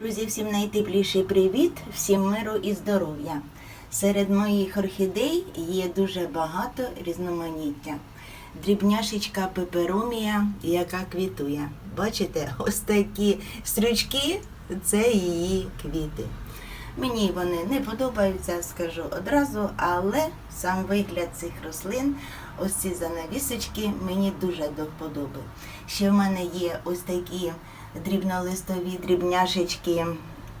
Друзі, всім найтепліший привіт, всім миру і здоров'я. Серед моїх орхідей є дуже багато різноманіття. Дрібняшечка пеперумія, яка квітує. Бачите, ось такі стрючки це її квіти. Мені вони не подобаються, скажу одразу, але сам вигляд цих рослин, ось ці занавісочки, мені дуже до вподоби. Ще в мене є ось такі дрібнолистові дрібняшечки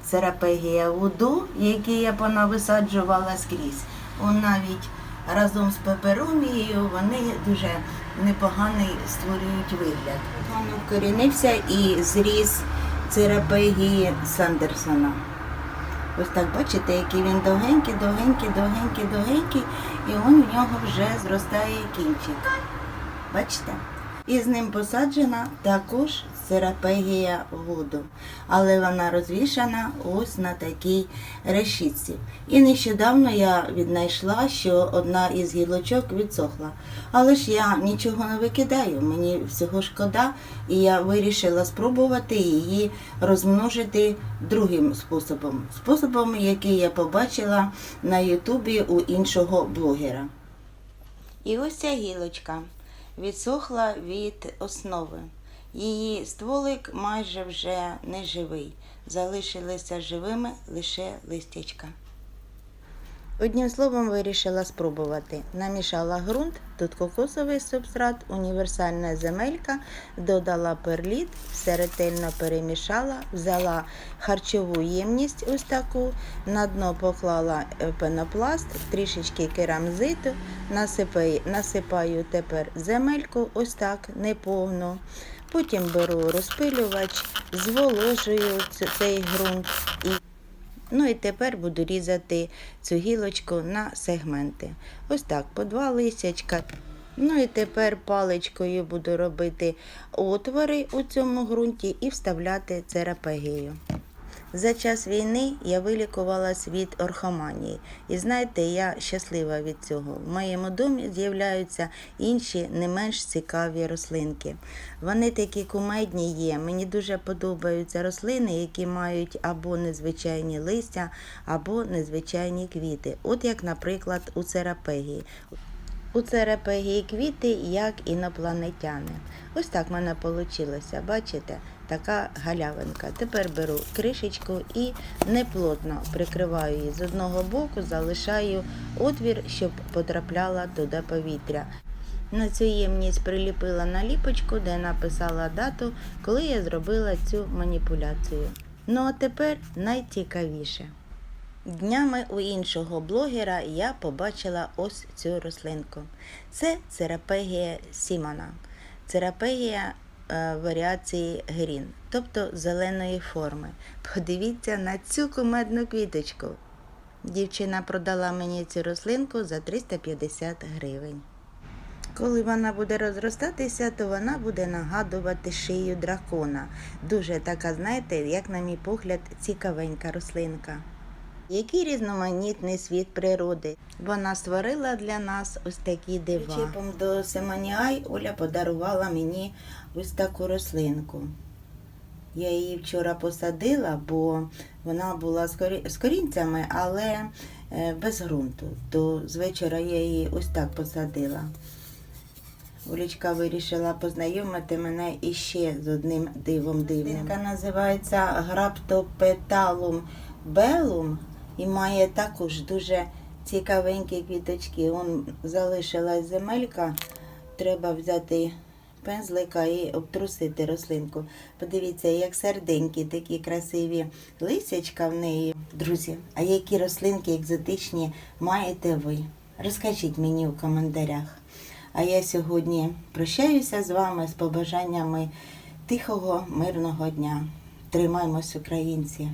Серапегія Вуду, які я понависаджувала скрізь. Он навіть разом з пеперумією вони дуже непоганий створюють вигляд. Він вкорінився і зріс Церапегії Сандерсона. Ось так бачите, який він довгенький, довгенький, довгенький, довгенький, і он в нього вже зростає кінчик. Бачите? І з ним посаджена також серапегія воду, але вона розвішана ось на такій решітці. І нещодавно я віднайшла, що одна із гілочок відсохла. Але ж я нічого не викидаю, мені всього шкода, і я вирішила спробувати її розмножити другим способом. Способом, який я побачила на Ютубі у іншого блогера. І ось ця гілочка відсохла від основи. Її стволик майже вже не живий. Залишилися живими лише листячка. Одним словом, вирішила спробувати. Намішала ґрунт, тут кокосовий субстрат, універсальна земелька, додала перліт, все ретельно перемішала, взяла харчову ємність ось таку, на дно поклала е, пенопласт, трішечки керамзиту, насипаю, насипаю тепер земельку, ось так, неповну. Потім беру розпилювач, зволожую цей ґрунт і Ну і тепер буду різати цю гілочку на сегменти. Ось так, по два лисячка. Ну і тепер паличкою буду робити отвори у цьому ґрунті і вставляти церапегію. За час війни я вилікувалась від орхоманії. І знаєте, я щаслива від цього. В моєму домі з'являються інші не менш цікаві рослинки. Вони такі кумедні є. Мені дуже подобаються рослини, які мають або незвичайні листя, або незвичайні квіти. От як, наприклад, у церапегії. У церапегії квіти як інопланетяни. Ось так в мене вийшло, бачите? Така галявинка. Тепер беру кришечку і неплотно прикриваю її з одного боку, залишаю отвір, щоб потрапляло туди повітря. На цю ємність приліпила наліпочку, де написала дату, коли я зробила цю маніпуляцію. Ну а тепер найцікавіше. Днями у іншого блогера я побачила ось цю рослинку. Це церапегія Сімона. Церапегія е, варіації грін, тобто зеленої форми. Подивіться на цю кумедну квіточку. Дівчина продала мені цю рослинку за 350 гривень. Коли вона буде розростатися, то вона буде нагадувати шию дракона. Дуже така, знаєте, як на мій погляд, цікавенька рослинка. Який різноманітний світ природи. Вона створила для нас ось такі дива. Чіпом до Семеніай Оля подарувала мені ось таку рослинку. Я її вчора посадила, бо вона була з корінцями, але е, без ґрунту. То з вечора я її ось так посадила. Олічка вирішила познайомити мене іще з одним дивом дивним. Яка називається Граптопеталум белум і має також дуже цікавенькі квіточки. Он залишилась земелька, треба взяти пензлика і обтрусити рослинку. Подивіться, як серденькі, такі красиві лисячка в неї. Друзі, а які рослинки екзотичні маєте ви? Розкажіть мені у коментарях. А я сьогодні прощаюся з вами з побажаннями тихого, мирного дня. Тримаймось, українці!